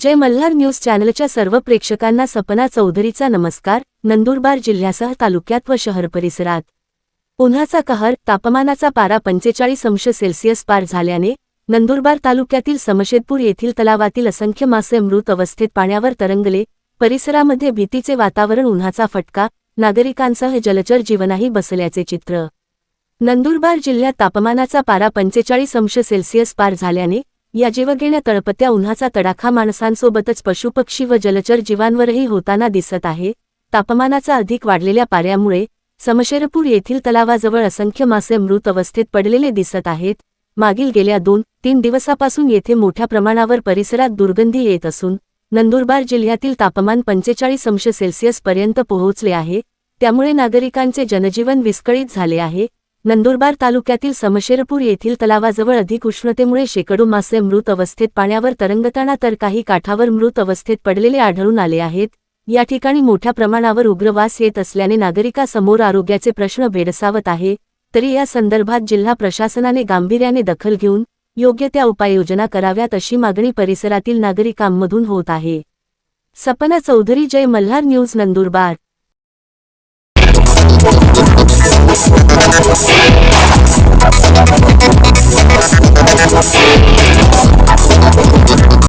जय Malhar news चॅनलच्या सर्व प्रेक्षकांना सपना चौधरीचा नमस्कार नंदुरबार जिल्ह्यासह तालुक्यात व शहर परिसरात. उन्हाचा कहर तापमानाचा पारा पंचेचाळीस अंश सेल्सिअस पार झाल्याने नंदुरबार तालुक्यातील समशेदपूर येथील तलावातील असंख्य मासे मृत अवस्थेत पाण्यावर तरंगले परिसरामध्ये भीतीचे वातावरण उन्हाचा फटका नागरिकांसह जलचर जीवनाही बसल्याचे चित्र. नंदुरबार जिल्ह्यात तापमानाचा पारा पंचेचाळीस अंश सेल्सिअस पार झाल्याने या जीवघेण्या तळपत्या उन्हाचा तडाखा माणसांसोबतच पशुपक्षी व जलचर जीवांवरही होताना दिसत आहे. तापमानाचा अधिक वाढलेल्या पाऱ्यामुळे समशेरपूर येथील तलावाजवळ असंख्य मासे मृत अवस्थेत पडलेले दिसत आहेत. मागील गेल्या दोन तीन दिवसापासून येथे मोठ्या प्रमाणावर परिसरात दुर्गंधी येत असून नंदुरबार जिल्ह्यातील तापमान पंचेचाळीस अंश सेल्सिअस पर्यंत पोहोचले आहे. त्यामुळे नागरिकांचे जनजीवन विस्कळीत झाले आहे. नंदुरबार तालुक्यातील समशेरपूर येथील तलावाजवळ अधिक उष्णतेमुळे शेकडो मासे मृत अवस्थेत पाण्यावर तरंगताना तर काही काठावर मृत अवस्थेत पडलेले आढळून आले आहेत. या ठिकाणी मोठ्या प्रमाणावर उग्रवास येत असल्याने नागरिकासमोर आरोग्याचे प्रश्न भेडसावत आहे. तरी या संदर्भात जिल्हा प्रशासनाने गांभीर्याने दखल घेऊन योग्य त्या उपाययोजना कराव्यात अशी मागणी परिसरातील नागरिकांमधून होत आहे. सपना चौधरी जय मल्हार न्यूज नंदुरबार. así.